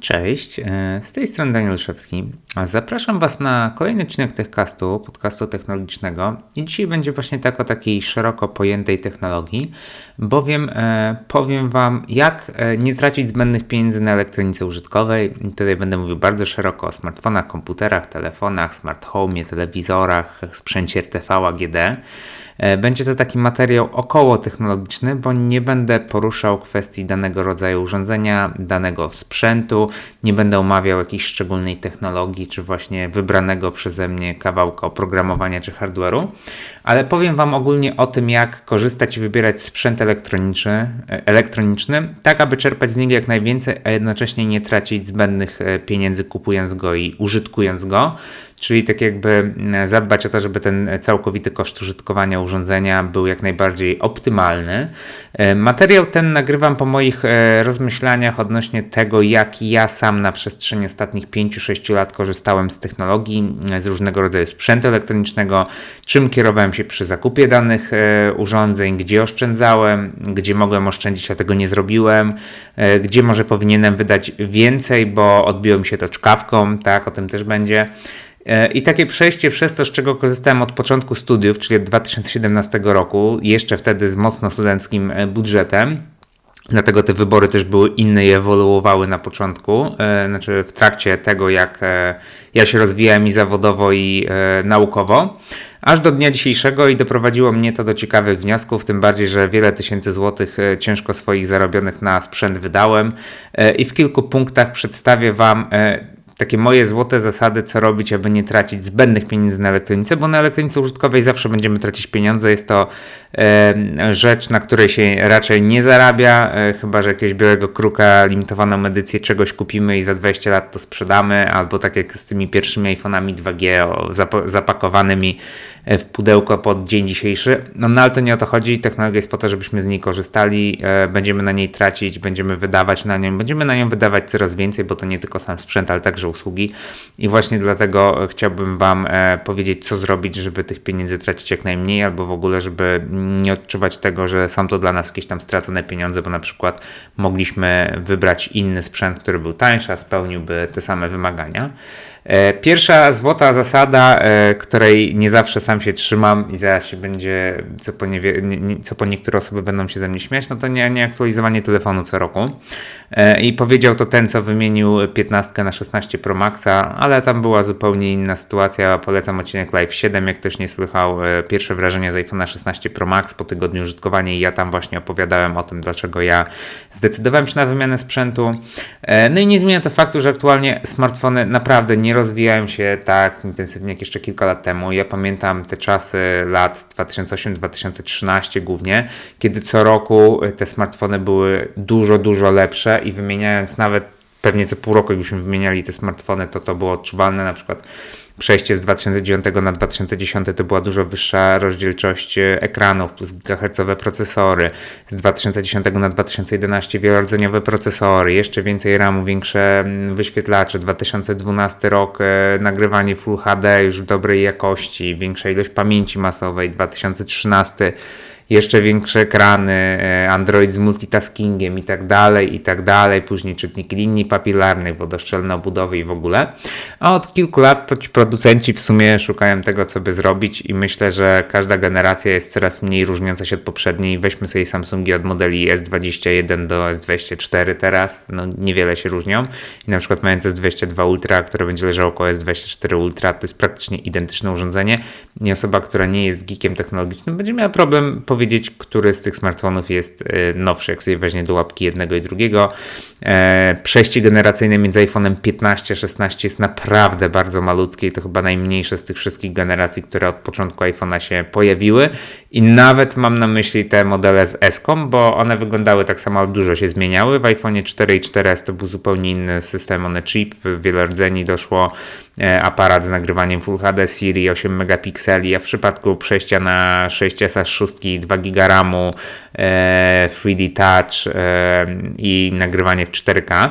Cześć, e, z tej strony Daniel Szewski. Zapraszam Was na kolejny odcinek Techcastu, podcastu technologicznego. I dzisiaj będzie właśnie tak o takiej szeroko pojętej technologii, bowiem e, powiem Wam, jak e, nie tracić zbędnych pieniędzy na elektronice użytkowej. I tutaj będę mówił bardzo szeroko o smartfonach, komputerach, telefonach, smart home, telewizorach, sprzęcie RTV AGD. E, będzie to taki materiał około technologiczny, bo nie będę poruszał kwestii danego rodzaju urządzenia, danego sprzętu, nie będę omawiał jakiejś szczególnej technologii, czy właśnie wybranego przeze mnie kawałka oprogramowania czy hardware'u, ale powiem Wam ogólnie o tym, jak korzystać i wybierać sprzęt elektroniczny, e, elektroniczny, tak aby czerpać z niego jak najwięcej, a jednocześnie nie tracić zbędnych e, pieniędzy kupując go i użytkując go czyli tak jakby mm, zadbać o to, żeby ten całkowity koszt użytkowania urządzenia był jak najbardziej optymalny. E, materiał ten nagrywam po moich e, rozmyślaniach odnośnie tego, jak ja sam na przestrzeni ostatnich 5-6 lat korzystałem z technologii, z różnego rodzaju sprzętu elektronicznego, czym kierowałem się przy zakupie danych e, urządzeń, gdzie oszczędzałem, gdzie mogłem oszczędzić, a tego nie zrobiłem, gdzie może powinienem wydać więcej, bo odbiło mi się to czkawką, tak, o tym też będzie. E, I takie przejście przez to, z czego korzystałem od początku studiów, czyli od 2017 roku, jeszcze wtedy z mocno studenckim e, budżetem. Dlatego te wybory też były inne i ewoluowały na początku, e, znaczy w trakcie tego, jak ja się rozwijałem i zawodowo, i naukowo, aż do dnia dzisiejszego i doprowadziło mnie to do ciekawych wniosków, tym bardziej, że wiele tysięcy złotych ciężko swoich zarobionych na sprzęt wydałem. I w kilku punktach przedstawię Wam takie moje złote zasady, co robić, aby nie tracić zbędnych pieniędzy na elektronice, bo na elektronice użytkowej zawsze będziemy tracić pieniądze. Jest to e, rzecz, na której się raczej nie zarabia, e, chyba że jakiegoś białego kruka, limitowaną edycję czegoś kupimy i za 20 lat to sprzedamy, albo tak jak z tymi pierwszymi iPhone'ami 2G o, zap zapakowanymi w pudełko pod dzień dzisiejszy. No, no ale to nie o to chodzi. Technologia jest po to, żebyśmy z niej korzystali. E, będziemy na niej tracić, będziemy wydawać na nią, będziemy na nią wydawać coraz więcej, bo to nie tylko sam sprzęt, ale także usługi. I właśnie dlatego chciałbym Wam e, powiedzieć, co zrobić, żeby tych pieniędzy tracić jak najmniej, albo w ogóle, żeby nie odczuwać tego, że są to dla nas jakieś tam stracone pieniądze, bo na przykład mogliśmy wybrać inny sprzęt, który był tańszy, a spełniłby te same wymagania. E, pierwsza złota zasada, e, której nie zawsze sam się trzymam i zaraz się będzie, co po, nie, co po niektóre osoby będą się ze mnie śmiać, no to nie, nie aktualizowanie telefonu co roku. E, I powiedział to ten, co wymienił 15 na 16 Pro Maxa, ale tam była zupełnie inna sytuacja. Polecam odcinek Live 7, jak ktoś nie słychał, pierwsze wrażenie z iPhone 16 Pro Max po tygodniu użytkowania i ja tam właśnie opowiadałem o tym, dlaczego ja zdecydowałem się na wymianę sprzętu. No i nie zmienia to faktu, że aktualnie smartfony naprawdę nie rozwijają się tak intensywnie jak jeszcze kilka lat temu. Ja pamiętam te czasy lat 2008-2013 głównie, kiedy co roku te smartfony były dużo, dużo lepsze i wymieniając nawet pewnie co pół roku, jakbyśmy wymieniali te smartfony, to to było odczuwalne. Na przykład przejście z 2009 na 2010 to była dużo wyższa rozdzielczość ekranów plus gigahercowe procesory. Z 2010 na 2011 wielordzeniowe procesory, jeszcze więcej RAMu, większe mm, wyświetlacze. 2012 rok e, nagrywanie Full HD już dobrej jakości, większa ilość pamięci masowej. 2013 jeszcze większe ekrany, e, Android z multitaskingiem i tak dalej, i tak dalej, później czytniki linii papilarnych, wodoszczelne obudowy i w ogóle. A od kilku lat to ci producenci w sumie szukają tego, co by zrobić i myślę, że każda generacja jest coraz mniej różniąca się od poprzedniej. Weźmy sobie Samsungi od modeli S21 do S24 teraz, no niewiele się różnią. I na przykład mając S22 Ultra, które będzie leżało koło S24 Ultra, to jest praktycznie identyczne urządzenie. I osoba, która nie jest geekiem technologicznym, będzie miała problem powiedzieć, który z tych smartfonów jest e, nowszy, jak sobie weźmie do łapki jednego i drugiego. E, przejście generacyjne między iPhone'em 15 a 16 jest naprawdę bardzo malutkie i to chyba najmniejsze z tych wszystkich generacji, które od początku iPhone'a się pojawiły. I nawet mam na myśli te modele z s bo one wyglądały tak samo, ale dużo się zmieniały. W iPhone 4 i 4S to był zupełnie inny system, one chip, wiele rdzeni doszło, e, aparat z nagrywaniem Full HD, Siri 8 megapikseli, a w przypadku przejścia na 6S 6 2 GB RAMu, 3D e, Touch e, i nagrywanie w 4K.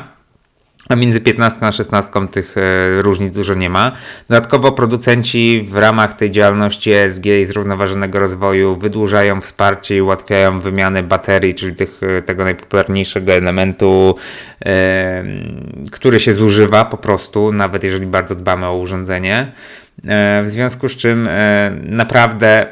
A między 15 a 16 tych e, różnic dużo nie ma. Dodatkowo producenci w ramach tej działalności ESG i zrównoważonego rozwoju wydłużają wsparcie i ułatwiają wymianę baterii, czyli tych, tego najpopularniejszego elementu który się zużywa po prostu, nawet jeżeli bardzo dbamy o urządzenie. W związku z czym naprawdę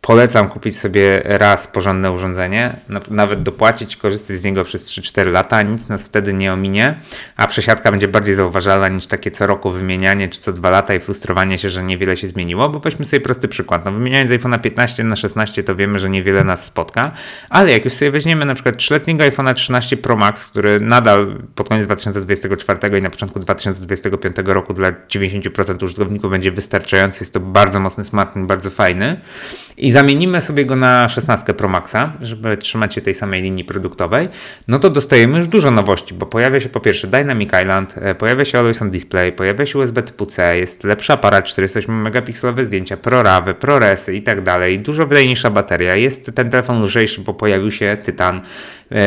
Polecam kupić sobie raz porządne urządzenie, nawet dopłacić, korzystać z niego przez 3-4 lata, nic nas wtedy nie ominie, a przesiadka będzie bardziej zauważalna niż takie co roku wymienianie czy co dwa lata i frustrowanie się, że niewiele się zmieniło, bo weźmy sobie prosty przykład. No, wymieniając iPhone'a 15 na 16 to wiemy, że niewiele nas spotka, ale jak już sobie weźmiemy na przykład 3-letniego iPhone'a 13 Pro Max, który nadal pod koniec 2024 i na początku 2025 roku dla 90% użytkowników będzie wystarczający, jest to bardzo mocny smartfon, bardzo fajny i zamienimy sobie go na 16 Pro Maxa, żeby trzymać się tej samej linii produktowej, no to dostajemy już dużo nowości, bo pojawia się po pierwsze Dynamic Island, e, pojawia się Always on Display, pojawia się USB typu C, jest lepszy aparat 48 megapikselowe zdjęcia, ProRAWy, ProResy i tak dalej, dużo wydajniejsza bateria, jest ten telefon lżejszy, bo pojawił się Tytan,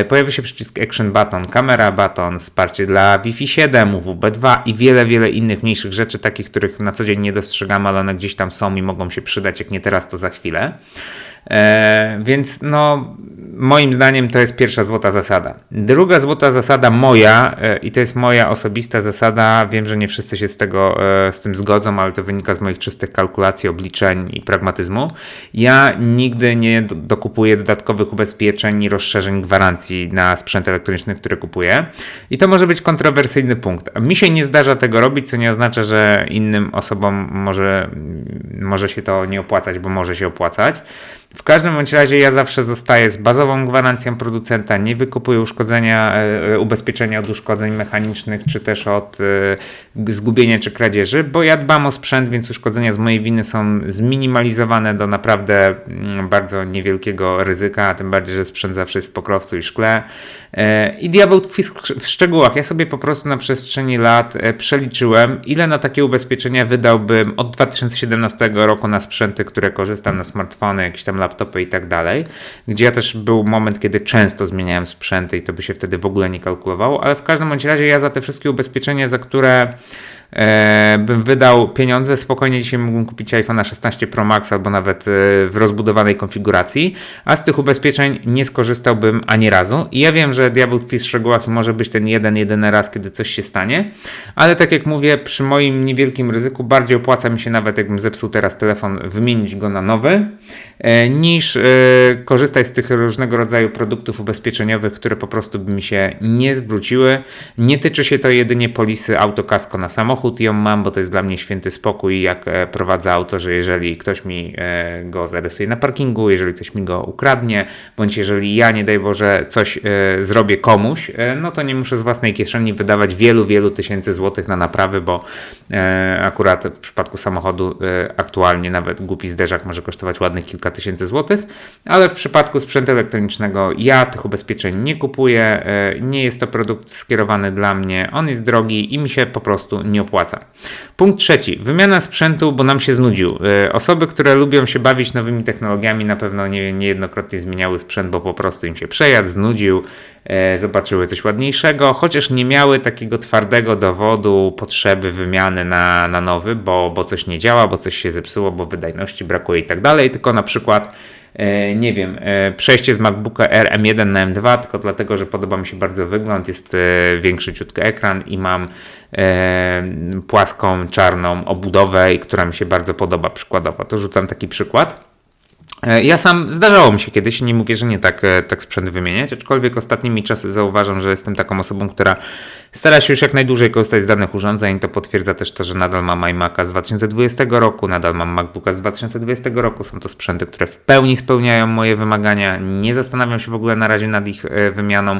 pojawił się przycisk Action Button, kamera button, wsparcie dla Wi-Fi 7, UWB2 i wiele, wiele innych mniejszych rzeczy, takich, których na co dzień nie dostrzegamy, ale one gdzieś tam są i mogą się przydać, jak nie teraz, to za chwilę. E, więc no, moim zdaniem to jest pierwsza złota zasada. Druga złota zasada moja, e, i to jest moja osobista zasada, wiem, że nie wszyscy się z tego e, z tym zgodzą, ale to wynika z moich czystych kalkulacji, obliczeń i pragmatyzmu. Ja nigdy nie dokupuję dodatkowych ubezpieczeń i rozszerzeń gwarancji na sprzęt elektroniczny, który kupuję. I to może być kontrowersyjny punkt. Mi się nie zdarza tego robić, co nie oznacza, że innym osobom może, może się to nie opłacać, bo może się opłacać. W każdym bądź razie ja zawsze zostaję z bazową gwarancją producenta, nie wykupuję uszkodzenia, e, ubezpieczenia od uszkodzeń mechanicznych, czy też od e, zgubienia czy kradzieży, bo ja dbam o sprzęt, więc uszkodzenia z mojej winy są zminimalizowane do naprawdę mm, bardzo niewielkiego ryzyka, a tym bardziej, że sprzęt zawsze jest w pokrowcu i szkle. E, I diabeł w szczegółach. Ja sobie po prostu na przestrzeni lat przeliczyłem, ile na takie ubezpieczenia wydałbym od 2017 roku na sprzęty, które korzystam, na smartfony, jakieś tam laptopy i tak dalej, gdzie ja też był moment, kiedy często zmieniałem sprzęty i to by się wtedy w ogóle nie kalkulowało, ale w każdym bądź razie ja za te wszystkie ubezpieczenia, za które bym wydał pieniądze, spokojnie dzisiaj mógłbym kupić iPhone 16 Pro Max albo nawet e, w rozbudowanej konfiguracji, a z tych ubezpieczeń nie skorzystałbym ani razu. I ja wiem, że diabeł tkwi w szczegółach i może być ten jeden, jedyny raz, kiedy coś się stanie, ale tak jak mówię, przy moim niewielkim ryzyku bardziej opłaca mi się nawet, jakbym zepsuł teraz telefon, wymienić go na nowy, e, niż e, korzystać z tych różnego rodzaju produktów ubezpieczeniowych, które po prostu by mi się nie zwróciły. Nie tyczy się to jedynie polisy autokasko na samochód, samochód ją mam, bo to jest dla mnie święty spokój, jak e, prowadzę auto, że jeżeli ktoś mi e, go zarysuje na parkingu, jeżeli ktoś mi go ukradnie, bądź jeżeli ja, nie daj Boże, coś e, zrobię komuś, no to nie muszę z własnej kieszeni wydawać wielu, wielu tysięcy złotych na naprawy, bo akurat w przypadku samochodu aktualnie nawet głupi zderzak może kosztować ładnych kilka tysięcy złotych, ale w przypadku sprzętu elektronicznego ja tych ubezpieczeń nie kupuję, nie jest to produkt skierowany dla mnie, on jest drogi i mi się po prostu nie opłaca. Punkt trzeci. Wymiana sprzętu, bo nam się znudził. E, osoby, które lubią się bawić nowymi technologiami, na pewno nie, niejednokrotnie zmieniały sprzęt, bo po prostu im się przejadł, znudził, e, zobaczyły coś ładniejszego, chociaż nie miały takiego twardego dowodu potrzeby wymiany na, na nowy, bo, bo coś nie działa, bo coś się zepsuło, bo wydajności brakuje i tak dalej, tylko na przykład nie wiem, e, przejście z MacBooka R M1 na M2, tylko dlatego, że podoba mi się bardzo wygląd, jest e, większy ciutki ekran i mam płaską, czarną obudowę, która mi się bardzo podoba przykładowo. To rzucam taki przykład. Ja sam zdarzało mi się kiedyś, nie mówię, że nie tak, tak sprzęt wymieniać, aczkolwiek ostatnimi czasy zauważam, że jestem taką osobą, która Stara się już jak najdłużej korzystać z danych urządzeń. To potwierdza też to, że nadal mam iMac'a z 2020 roku, nadal mam MacBooka z 2020 roku. Są to sprzęty, które w pełni spełniają moje wymagania. Nie zastanawiam się w ogóle na razie nad ich e, wymianą.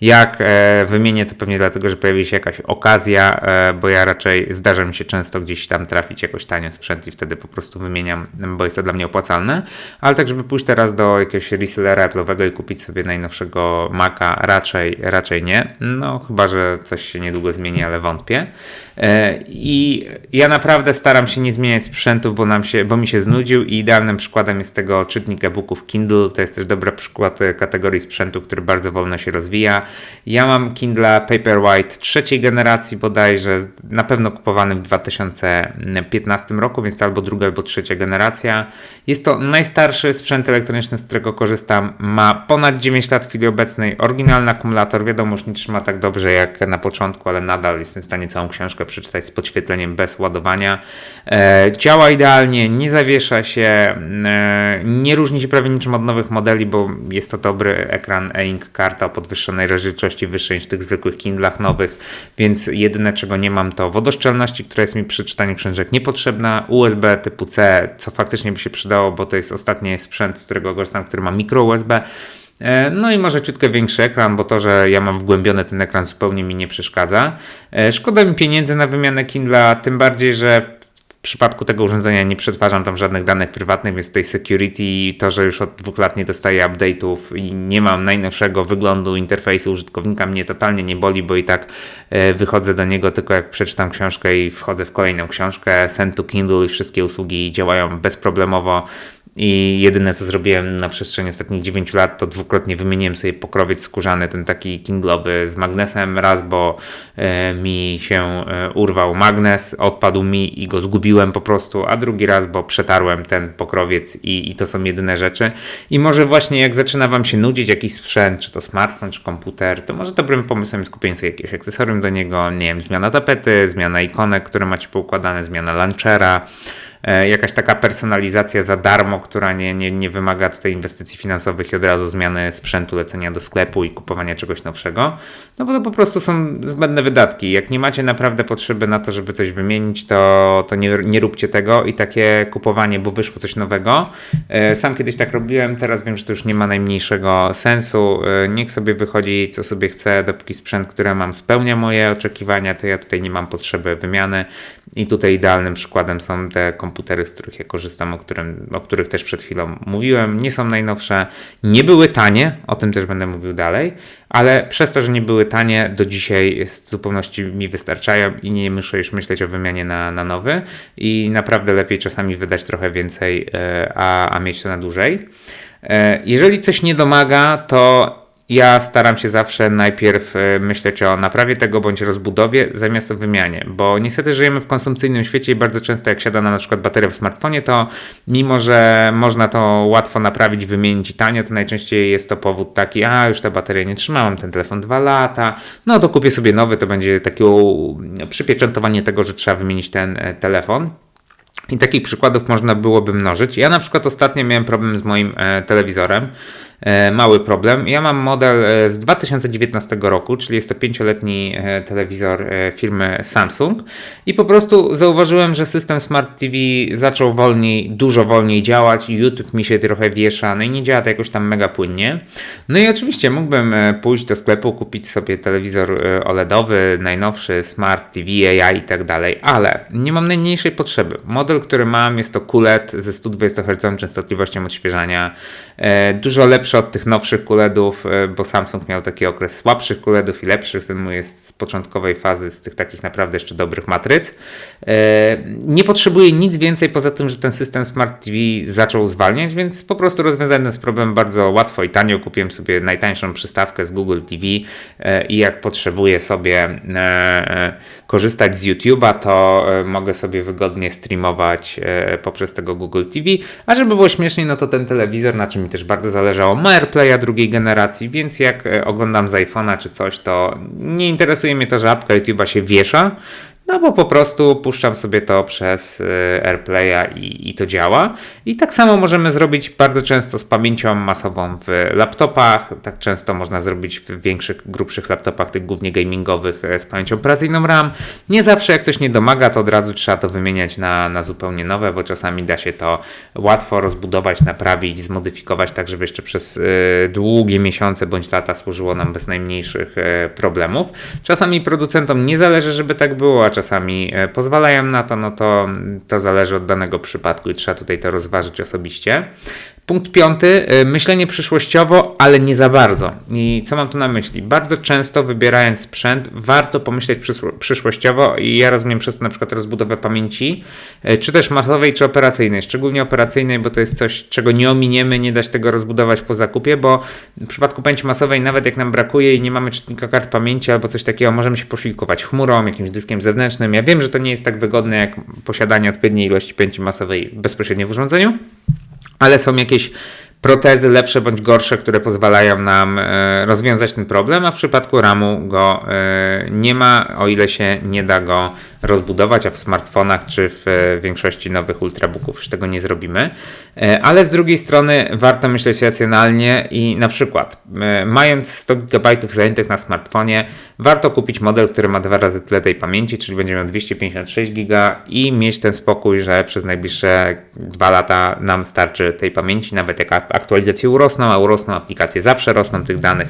Jak e, wymienię, to pewnie dlatego, że pojawi się jakaś okazja, e, bo ja raczej zdarza mi się często gdzieś tam trafić jakoś tanio sprzęt i wtedy po prostu wymieniam, bo jest to dla mnie opłacalne. Ale tak, żeby pójść teraz do jakiegoś resellera Apple'owego i kupić sobie najnowszego Maca, raczej, raczej nie. No, chyba, że coś coś się niedługo zmieni, ale wątpię. E, I ja naprawdę staram się nie zmieniać sprzętów, bo, nam się, bo mi się znudził i idealnym przykładem jest tego czytnik e-booków Kindle. To jest też dobry przykład e, kategorii sprzętu, który bardzo wolno się rozwija. Ja mam Kindle Paperwhite trzeciej generacji bodajże, na pewno kupowany w 2015 roku, więc to albo druga, albo trzecia generacja. Jest to najstarszy sprzęt elektroniczny, z którego korzystam, ma ponad 9 lat w chwili obecnej. Oryginalny akumulator, wiadomo, już nie trzyma tak dobrze jak na początku, ale nadal jestem w stanie całą książkę przeczytać z podświetleniem bez ładowania. E, działa idealnie, nie zawiesza się, e, nie różni się prawie niczym od nowych modeli, bo jest to dobry ekran e-ink karta o podwyższonej rozdzielczości wyższej niż w tych zwykłych Kindlach nowych, więc jedyne czego nie mam to wodoszczelności, która jest mi przy czytaniu książek niepotrzebna, USB typu C, co faktycznie by się przydało, bo to jest ostatni sprzęt, z którego korzystam, który ma mikro USB. E, no i może ciutkę większy ekran, bo to, że ja mam wgłębiony ten ekran zupełnie mi nie przeszkadza. E, szkoda mi pieniędzy na wymianę Kindla, tym bardziej, że w przypadku tego urządzenia nie przetwarzam tam żadnych danych prywatnych, więc tutaj security, to, że już od dwóch lat nie dostaję update'ów i nie mam najnowszego wyglądu interfejsu użytkownika, mnie totalnie nie boli, bo i tak e, wychodzę do niego tylko jak przeczytam książkę i wchodzę w kolejną książkę. Send to Kindle i wszystkie usługi działają bezproblemowo. I jedyne co zrobiłem na przestrzeni ostatnich 9 lat, to dwukrotnie wymieniłem sobie pokrowiec skórzany, ten taki kindlowy z magnesem. Raz, bo e, mi się e, urwał magnes, odpadł mi i go zgubiłem po prostu, a drugi raz, bo przetarłem ten pokrowiec i, i to są jedyne rzeczy. I może właśnie jak zaczyna Wam się nudzić jakiś sprzęt, czy to smartfon, czy komputer, to może dobrym pomysłem jest kupienie sobie jakiegoś akcesorium do niego, nie wiem, zmiana tapety, zmiana ikonek, które macie poukładane, zmiana launchera, jakaś taka personalizacja za darmo, która nie, nie, nie wymaga tutaj inwestycji finansowych i od razu zmiany sprzętu, lecenia do sklepu i kupowania czegoś nowszego, no bo to po prostu są zbędne wydatki. Jak nie macie naprawdę potrzeby na to, żeby coś wymienić, to, to nie, nie róbcie tego i takie kupowanie, bo wyszło coś nowego. E, sam kiedyś tak robiłem, teraz wiem, że to już nie ma najmniejszego sensu. E, niech sobie wychodzi, co sobie chce, dopóki sprzęt, który mam, spełnia moje oczekiwania, to ja tutaj nie mam potrzeby wymiany. I tutaj idealnym przykładem są te komputery, z których ja korzystam, o, którym, o których też przed chwilą mówiłem. Nie są najnowsze, nie były tanie, o tym też będę mówił dalej, ale przez to, że nie były tanie, do dzisiaj z zupełności mi wystarczają i nie muszę już myśleć o wymianie na, na nowy. I naprawdę lepiej czasami wydać trochę więcej, e, a, a mieć to na dłużej. E, jeżeli coś nie domaga, to ja staram się zawsze najpierw e, myśleć o naprawie tego bądź rozbudowie zamiast o wymianie, bo niestety żyjemy w konsumpcyjnym świecie i bardzo często jak siada na, na przykład bateria w smartfonie, to mimo, że można to łatwo naprawić, wymienić i tanio, to najczęściej jest to powód taki, a już ta bateria nie trzymałam, ten telefon dwa lata, no to kupię sobie nowy, to będzie takie przypieczętowanie tego, że trzeba wymienić ten e, telefon. I takich przykładów można byłoby mnożyć. Ja na przykład ostatnio miałem problem z moim e, telewizorem. E, mały problem. Ja mam model e, z 2019 roku, czyli jest to pięcioletni e, telewizor firmy Samsung i po prostu zauważyłem, że system Smart TV zaczął wolniej, dużo wolniej działać, YouTube mi się trochę wiesza, no i nie działa to jakoś tam mega płynnie. No i oczywiście mógłbym pójść do sklepu, kupić sobie telewizor OLEDowy, najnowszy Smart TV, AI i tak dalej, ale nie mam najmniejszej potrzeby. Model, który mam jest to QLED ze 120 Hz częstotliwością odświeżania, dużo lepszy lepszy od tych nowszych QLEDów, e, bo Samsung miał taki okres słabszych QLEDów i lepszych. Ten mój jest z początkowej fazy, z tych takich naprawdę jeszcze dobrych matryc. E, nie potrzebuje nic więcej poza tym, że ten system Smart TV zaczął zwalniać, więc po prostu rozwiązałem ten problem bardzo łatwo i tanio. Kupiłem sobie najtańszą przystawkę z Google TV e, i jak potrzebuję sobie korzystać z YouTube'a, to mogę sobie wygodnie streamować poprzez tego Google TV. A żeby było śmieszniej, no to ten telewizor, na czym mi też bardzo zależało, ma AirPlaya drugiej generacji, więc jak e, oglądam z iPhone'a czy coś, to nie interesuje mnie to, że apka YouTube'a się wiesza, no bo po prostu puszczam sobie to przez y, AirPlaya i, i, to działa. I tak samo możemy zrobić bardzo często z pamięcią masową w laptopach. Tak często można zrobić w większych, grubszych laptopach, tych głównie gamingowych, e, z pamięcią operacyjną RAM. Nie zawsze jak coś nie domaga, to od razu trzeba to wymieniać na, na zupełnie nowe, bo czasami da się to łatwo rozbudować, naprawić, zmodyfikować tak, żeby jeszcze przez y, długie miesiące bądź lata służyło nam bez najmniejszych y, problemów. Czasami producentom nie zależy, żeby tak było, czasami e, pozwalają na to, no to, to zależy od danego przypadku i trzeba tutaj to rozważyć osobiście. Punkt piąty, y, myślenie przyszłościowo, ale nie za bardzo. I co mam tu na myśli? Bardzo często wybierając sprzęt, warto pomyśleć przyszłościowo i ja rozumiem przez to na przykład rozbudowę pamięci, y, czy też masowej, czy operacyjnej. Szczególnie operacyjnej, bo to jest coś, czego nie ominiemy, nie da się tego rozbudować po zakupie, bo w przypadku pamięci masowej, nawet jak nam brakuje i nie mamy czytnika kart pamięci albo coś takiego, możemy się posiłkować chmurą, jakimś dyskiem zewnętrznym. Ja wiem, że to nie jest tak wygodne jak posiadanie odpowiedniej ilości pamięci masowej bezpośrednio w urządzeniu, ale są jakieś protezy lepsze bądź gorsze, które pozwalają nam e, rozwiązać ten problem, a w przypadku RAMu go e, nie ma, o ile się nie da go rozbudować, a w smartfonach czy w e, większości nowych ultrabooków już tego nie zrobimy. Ale z drugiej strony warto myśleć racjonalnie i na przykład mając 100 GB zajętych na smartfonie, warto kupić model, który ma dwa razy tyle tej pamięci, czyli będzie miał 256 GB i mieć ten spokój, że przez najbliższe dwa lata nam starczy tej pamięci, nawet jak aktualizacje urosną, a urosną aplikacje zawsze rosną tych danych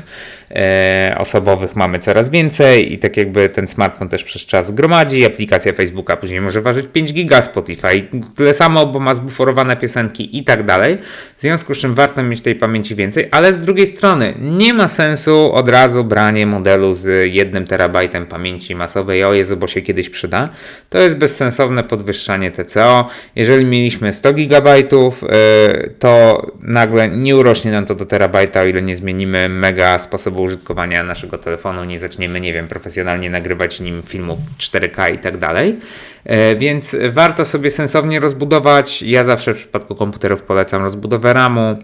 e, osobowych mamy coraz więcej i tak jakby ten smartfon też przez czas gromadzi, aplikacja Facebooka później może ważyć 5 giga, Spotify tyle samo, bo ma zbuforowane piosenki i tak dalej. W związku z czym warto mieć tej pamięci więcej, ale z drugiej strony nie ma sensu od razu branie modelu z 1 terabajtem pamięci masowej, o Jezu, bo się kiedyś przyda. To jest bezsensowne podwyższanie TCO. Jeżeli mieliśmy 100 gigabajtów, yy, to nagle nie urośnie nam to do terabajta, o ile nie zmienimy mega sposobu użytkowania naszego telefonu, nie zaczniemy, nie wiem, profesjonalnie nagrywać nim filmów 4K i tak dalej. E, więc warto sobie sensownie rozbudować. Ja zawsze w przypadku komputerów polecam rozbudowę RAMu,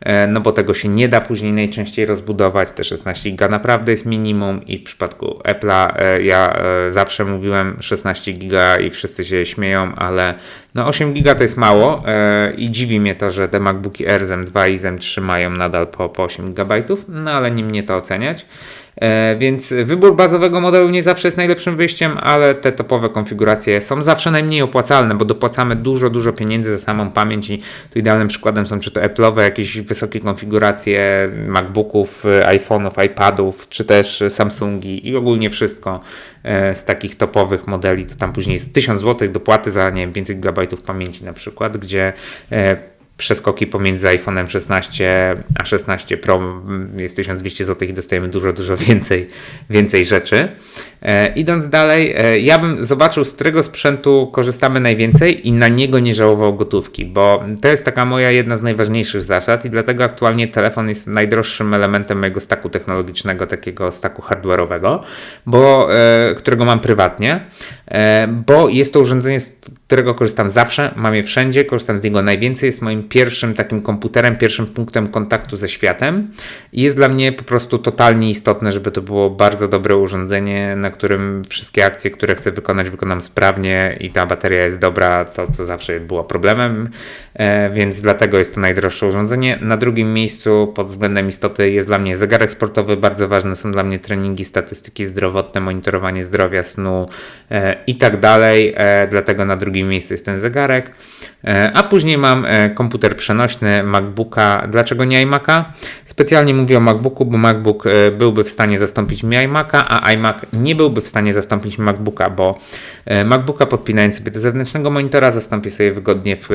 e, no bo tego się nie da później najczęściej rozbudować. Te 16 GB naprawdę jest minimum i w przypadku Apple'a e, ja zawsze mówiłem 16 GB i wszyscy się śmieją, ale no 8 GB to jest mało i dziwi mnie to, że te MacBooki z M2 i z M3 mają nadal po, po 8 GB, no ale nie mnie to oceniać. E, więc wybór bazowego modelu nie zawsze jest najlepszym wyjściem, ale te topowe konfiguracje są zawsze najmniej opłacalne, bo dopłacamy dużo, dużo pieniędzy za samą pamięć i tu idealnym przykładem są czy to Apple'owe jakieś wysokie konfiguracje MacBooków, iPhone'ów, iPadów, czy też Samsungi i ogólnie wszystko e, z takich topowych modeli, to tam później jest 1000 zł dopłaty za nie wiem, 500 GB pamięci na przykład, gdzie e, przeskoki pomiędzy iPhone'em 16 a 16 Pro jest 1200 zł i dostajemy dużo, dużo więcej, więcej rzeczy. E, idąc dalej, e, ja bym zobaczył, z którego sprzętu korzystamy najwięcej i na niego nie żałował gotówki, bo to jest taka moja jedna z najważniejszych zasad i dlatego aktualnie telefon jest najdroższym elementem mojego staku technologicznego, takiego staku hardware'owego, bo, e, którego mam prywatnie, e, bo jest to urządzenie, z którego korzystam zawsze, mam je wszędzie, korzystam z niego najwięcej, jest moim pierwszym takim komputerem, pierwszym punktem kontaktu ze światem. I jest dla mnie po prostu totalnie istotne, żeby to było bardzo dobre urządzenie, na którym wszystkie akcje, które chcę wykonać, wykonam sprawnie i ta bateria jest dobra, to co zawsze było problemem, e, więc dlatego jest to najdroższe urządzenie. Na drugim miejscu pod względem istoty jest dla mnie zegarek sportowy, bardzo ważne są dla mnie treningi, statystyki zdrowotne, monitorowanie zdrowia, snu e, i tak dalej, e, dlatego na drugim miejscu jest ten zegarek. A później mam komputer przenośny MacBooka. Dlaczego nie iMac'a? Specjalnie mówię o MacBooku, bo MacBook byłby w stanie zastąpić mi iMac'a, a iMac nie był byłby w stanie zastąpić MacBooka, bo e, MacBooka podpinając sobie do zewnętrznego monitora zastąpi sobie wygodnie, w,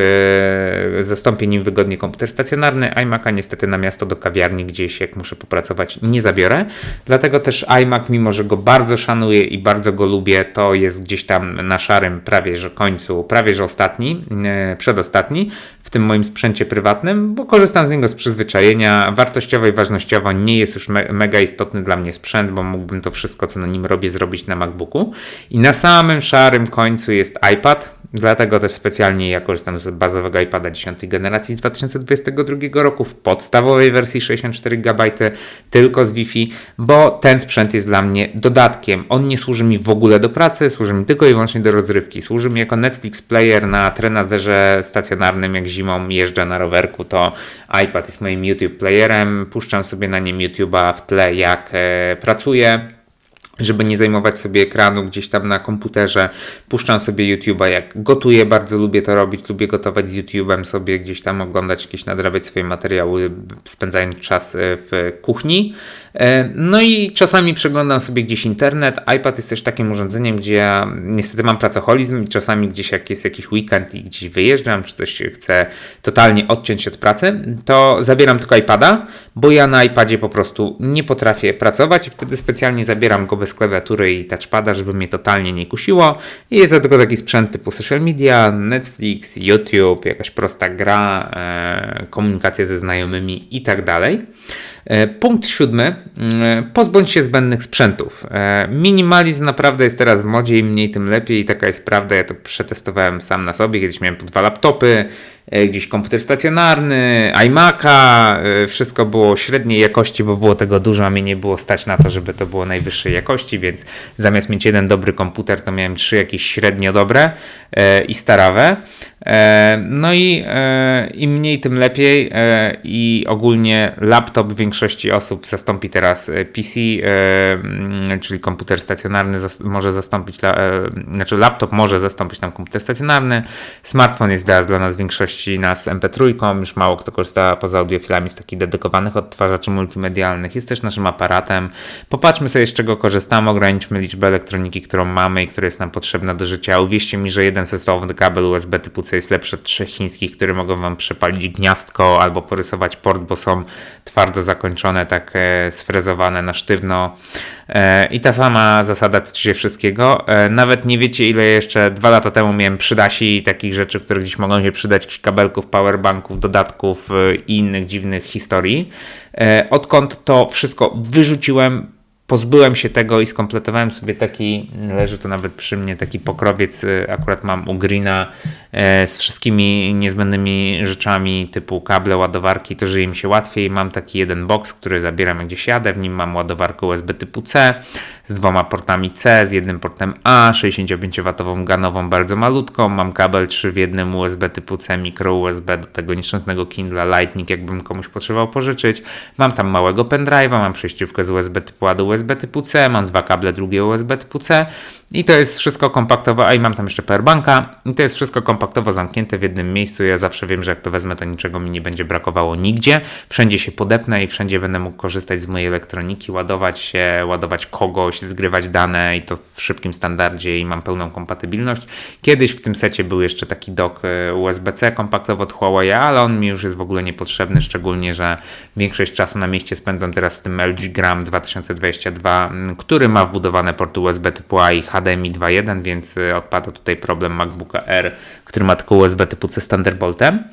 e, nim wygodnie komputer stacjonarny. iMac'a niestety na miasto do kawiarni gdzieś, jak muszę popracować, nie zabiorę. Dlatego też iMac, mimo że go bardzo szanuję i bardzo go lubię, to jest gdzieś tam na szarym prawie że końcu, prawie że ostatni, e, przedostatni w tym moim sprzęcie prywatnym, bo korzystam z niego z przyzwyczajenia. Wartościowo i ważnościowo nie jest już me mega istotny dla mnie sprzęt, bo mógłbym to wszystko, co na nim robię, zrobić na MacBooku. I na samym szarym końcu jest iPad, Dlatego też specjalnie ja korzystam z bazowego iPada 10 generacji z 2022 roku w podstawowej wersji 64 GB tylko z Wi-Fi, bo ten sprzęt jest dla mnie dodatkiem. On nie służy mi w ogóle do pracy, służy mi tylko i wyłącznie do rozrywki. Służy mi jako Netflix player na trenaderze stacjonarnym, jak zimą jeżdżę na rowerku, to iPad jest moim YouTube playerem. Puszczam sobie na nim YouTube'a w tle, jak e, pracuję żeby nie zajmować sobie ekranu gdzieś tam na komputerze. Puszczam sobie YouTube'a, jak gotuję, bardzo lubię to robić, lubię gotować z YouTube'em, sobie gdzieś tam oglądać jakieś, nadrabiać swoje materiały, spędzając czas e, w kuchni. E, no i czasami przeglądam sobie gdzieś internet. iPad jest też takim urządzeniem, gdzie ja niestety mam pracoholizm i czasami gdzieś jak jest jakiś weekend i gdzieś wyjeżdżam, czy coś chcę totalnie odciąć od pracy, to zabieram tylko iPada, bo ja na iPadzie po prostu nie potrafię pracować i wtedy specjalnie zabieram go bez klawiatury i touchpada, żeby mnie totalnie nie kusiło. I jest to tylko taki sprzęt typu social media, Netflix, YouTube, jakaś prosta gra, e, komunikacja ze znajomymi i tak dalej. E, punkt siódmy. E, pozbądź się zbędnych sprzętów. E, minimalizm naprawdę jest teraz w modzie, im mniej tym lepiej. I taka jest prawda. Ja to przetestowałem sam na sobie. Kiedyś miałem po dwa laptopy, gdzieś komputer stacjonarny, iMac'a, e, wszystko było średniej jakości, bo było tego dużo, a mnie nie było stać na to, żeby to było najwyższej jakości, więc zamiast mieć jeden dobry komputer, to miałem trzy jakieś średnio dobre i starawe. No i im mniej, tym lepiej i ogólnie laptop większości osób zastąpi teraz PC, czyli komputer stacjonarny może zastąpić, znaczy laptop może zastąpić nam komputer stacjonarny, smartfon jest teraz dla nas większości nas MP3, już mało kto korzysta poza audiofilami z takich dedykowanych odtwarzaczy multimedialnych, jest też naszym aparatem. Popatrzmy sobie z czego korzystamy, ograniczmy liczbę elektroniki, którą mamy i która jest nam potrzebna do życia. Uwierzcie mi, że jeden sensowny kabel USB typu C jest lepszy od trzech chińskich, które mogą Wam przepalić gniazdko albo porysować port, bo są twardo zakończone, tak e, sfrezowane na sztywno. E, I ta sama zasada tyczy się wszystkiego. E, nawet nie wiecie, ile jeszcze dwa lata temu miałem przydasi takich rzeczy, które gdzieś mogą się przydać, kabelków, powerbanków, dodatków i innych dziwnych historii. Odkąd to wszystko wyrzuciłem, pozbyłem się tego i skompletowałem sobie taki, leży to nawet przy mnie, taki pokrowiec, y, akurat mam u Greena e, z wszystkimi niezbędnymi rzeczami typu kable, ładowarki, to żyje mi się łatwiej. Mam taki jeden box, który zabieram gdzieś jadę, w nim mam ładowarkę USB typu C z dwoma portami C, z jednym portem A, 65W ganową, bardzo malutką, mam kabel 3 w jednym USB typu C, mikro USB do tego nieszczęsnego Kindle Lightning, jakbym komuś potrzebował pożyczyć. Mam tam małego pendrive'a, mam przejściówkę z USB typu A do USB USB typu C, mam dwa kable drugie USB typu C i to jest wszystko kompaktowo, a i mam tam jeszcze powerbanka i to jest wszystko kompaktowo zamknięte w jednym miejscu. Ja zawsze wiem, że jak to wezmę, to niczego mi nie będzie brakowało nigdzie. Wszędzie się podepnę i wszędzie będę mógł korzystać z mojej elektroniki, ładować się, ładować kogoś, zgrywać dane i to w szybkim standardzie i mam pełną kompatybilność. Kiedyś w tym secie był jeszcze taki dock e, USB-C kompaktowo od Huawei, ale on mi już jest w ogóle niepotrzebny, szczególnie, że większość czasu na mieście spędzam teraz z tym LG Gram 2022, który ma wbudowane porty USB typu A i HDMI 2.1, więc y, odpada tutaj problem MacBooka R, który ma tylko USB typu C z Thunderboltem.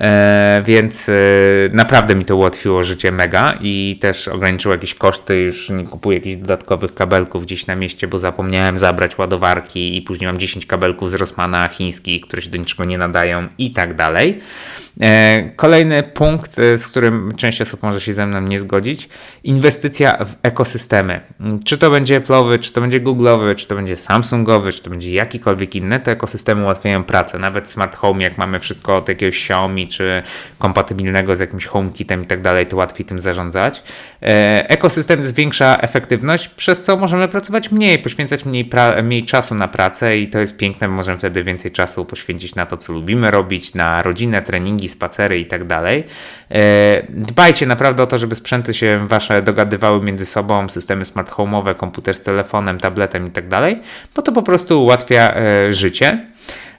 E, więc e, naprawdę mi to ułatwiło życie mega i też ograniczyło jakieś koszty. Już nie kupuję jakichś dodatkowych kabelków gdzieś na mieście, bo zapomniałem zabrać ładowarki i później mam 10 kabelków z Rossmana chińskich, które się do niczego nie nadają i tak dalej. E, kolejny punkt, z którym część osób może się ze mną nie zgodzić, inwestycja w ekosystemy. Czy to będzie Apple'owy, czy to będzie Google'owy, czy to będzie Samsungowy, czy to będzie jakikolwiek inny, te ekosystemy ułatwiają pracę. Nawet smart home, jak mamy wszystko od jakiegoś Xiaomi czy kompatybilnego z jakimś HomeKitem i tak dalej, to łatwiej tym zarządzać. E, ekosystem zwiększa efektywność, przez co możemy pracować mniej, poświęcać mniej, mniej czasu na pracę i to jest piękne, możemy wtedy więcej czasu poświęcić na to, co lubimy robić, na rodzinę, treningi, spacery i tak dalej. E, dbajcie naprawdę o to, żeby sprzęty się wasze dogadywały między sobą, systemy smart home'owe, komputer z telefonem, tabletem i tak dalej, bo to po prostu ułatwia e, życie.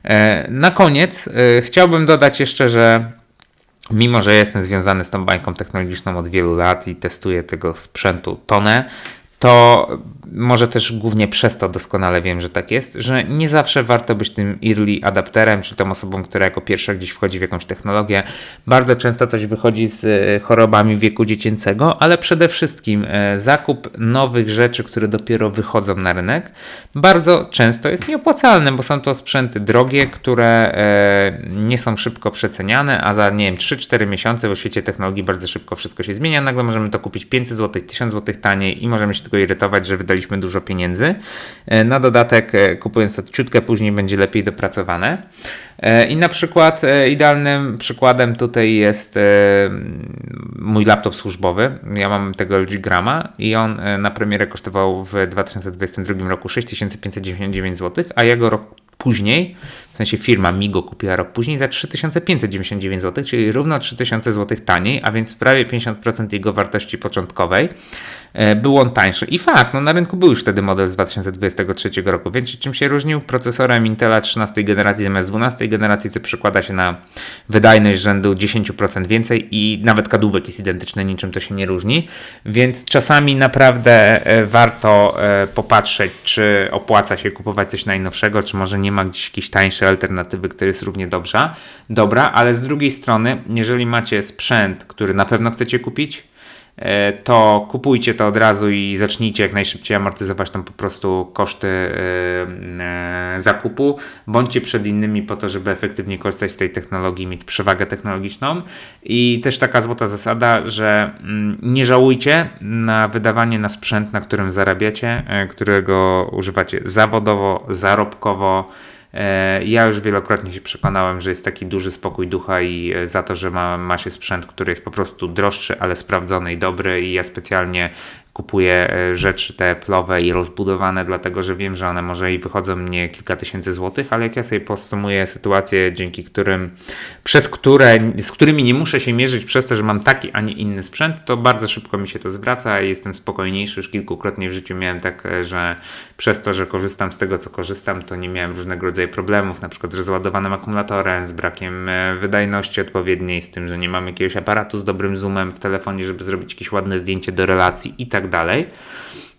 E, na koniec e, chciałbym dodać jeszcze, że mimo, że jestem związany z tą bańką technologiczną od wielu lat i testuję tego sprzętu tonę, to może też głównie przez to doskonale wiem, że tak jest, że nie zawsze warto być tym early adapterem, czy tą osobą, która jako pierwsza gdzieś wchodzi w jakąś technologię. Bardzo często coś wychodzi z e, chorobami wieku dziecięcego, ale przede wszystkim e, zakup nowych rzeczy, które dopiero wychodzą na rynek, bardzo często jest nieopłacalny, bo są to sprzęty drogie, które e, nie są szybko przeceniane, a za nie wiem 3-4 miesiące w świecie technologii bardzo szybko wszystko się zmienia. Nagle możemy to kupić 500 zł, 1000 zł taniej i możemy się tylko irytować, że wydaliśmy dużo pieniędzy. E, na dodatek, e, kupując to ciutkę później, będzie lepiej dopracowane. E, I na przykład idealnym przykładem tutaj jest mój laptop służbowy. Ja mam tego LG Grama i on na premierę kosztował w 2022 roku 6599 zł, a ja go rok później, w sensie firma Migo kupiła rok później za 3599 zł, czyli równo 3000 zł taniej, a więc prawie 50% jego wartości początkowej. E, był on tańszy. I fakt, no na rynku był już wtedy model z 2023 roku, więc czym się różnił? Procesorem Intela 13 generacji zamiast 12 generacji, co przekłada się na wydajność rzędu 10% więcej i nawet kadłubek jest identyczny, niczym to się nie różni, więc czasami naprawdę e, warto e, popatrzeć, czy opłaca się kupować coś najnowszego, czy może nie ma gdzieś jakiejś tańszej alternatywy, która jest równie dobrze, dobra, ale z drugiej strony, jeżeli macie sprzęt, który na pewno chcecie kupić, to kupujcie to od razu i zacznijcie jak najszybciej amortyzować tam po prostu koszty zakupu. Bądźcie przed innymi po to, żeby efektywnie korzystać z tej technologii, mieć przewagę technologiczną. I też taka złota zasada, że mm, nie żałujcie na wydawanie na sprzęt, na którym zarabiacie, którego używacie zawodowo, zarobkowo. E, ja już wielokrotnie się przekonałem, że jest taki duży spokój ducha i e, za to, że ma, ma się sprzęt, który jest po prostu droższy, ale sprawdzony i dobry i ja specjalnie kupuję e, rzeczy te plowe i rozbudowane, dlatego że wiem, że one może i wychodzą mnie kilka tysięcy złotych, ale jak ja sobie podsumuję sytuacje, dzięki którym, przez które, z którymi nie muszę się mierzyć przez to, że mam taki, a nie inny sprzęt, to bardzo szybko mi się to zwraca i jestem spokojniejszy. Już kilkukrotnie w życiu miałem tak, e, że przez to, że korzystam z tego, co korzystam, to nie miałem różnego rodzaju problemów, na przykład z rozładowanym akumulatorem, z brakiem e, wydajności odpowiedniej, z tym, że nie mam jakiegoś aparatu z dobrym zoomem w telefonie, żeby zrobić jakieś ładne zdjęcie do relacji i tak dalej.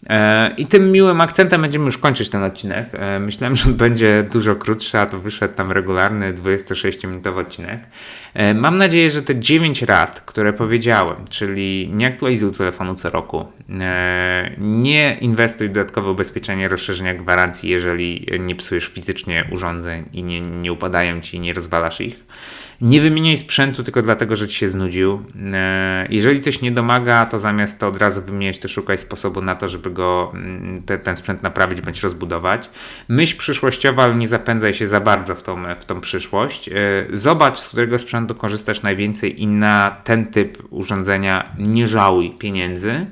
E, I tym miłym akcentem będziemy już kończyć ten odcinek. E, myślałem, że będzie dużo krótszy, a to wyszedł tam regularny 26-minutowy odcinek. E, mam nadzieję, że te 9 rad, które powiedziałem, czyli nie aktualizuj telefonu co roku, nie inwestuj w dodatkowe ubezpieczenie rozszerzenia gwarancji, jeżeli nie psujesz fizycznie urządzeń i nie, nie upadają ci nie rozwalasz ich nie wymieniaj sprzętu tylko dlatego, że ci się znudził. E, jeżeli coś nie domaga, to zamiast to od razu wymieniać, to szukaj sposobu na to, żeby go mm, te, ten sprzęt naprawić bądź rozbudować. Myśl przyszłościowa, ale nie zapędzaj się za bardzo w tą, w tą przyszłość. E, zobacz, z którego sprzętu korzystasz najwięcej i na ten typ urządzenia nie żałuj pieniędzy.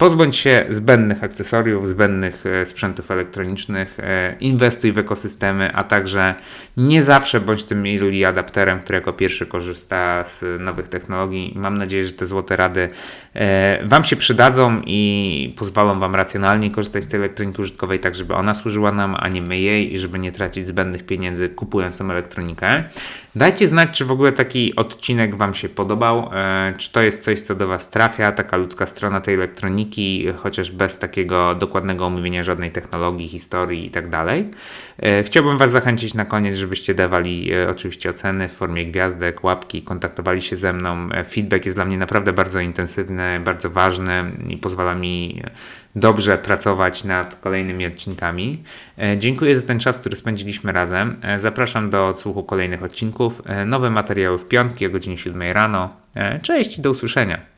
Pozbądź się zbędnych akcesoriów, zbędnych e, sprzętów elektronicznych, e, inwestuj w ekosystemy, a także nie zawsze bądź tym early adapterem, który jako pierwszy korzysta z nowych technologii. Mam nadzieję, że te złote rady e, Wam się przydadzą i pozwolą Wam racjonalnie korzystać z tej elektroniki użytkowej, tak żeby ona służyła nam, a nie my jej i żeby nie tracić zbędnych pieniędzy kupując tą elektronikę. Dajcie znać, czy w ogóle taki odcinek Wam się podobał, czy to jest coś, co do Was trafia, taka ludzka strona tej elektroniki chociaż bez takiego dokładnego omówienia żadnej technologii, historii i tak dalej. E, chciałbym Was zachęcić na koniec, żebyście dawali e, oczywiście oceny w formie gwiazdek, łapki, kontaktowali się ze mną. E, feedback jest dla mnie naprawdę bardzo intensywny, bardzo ważny i pozwala mi dobrze pracować nad kolejnymi odcinkami. Dziękuję za ten czas, który spędziliśmy razem. Zapraszam do odsłuchu kolejnych odcinków. Nowe materiały w piątki o godzinie 7 rano. Cześć i do usłyszenia.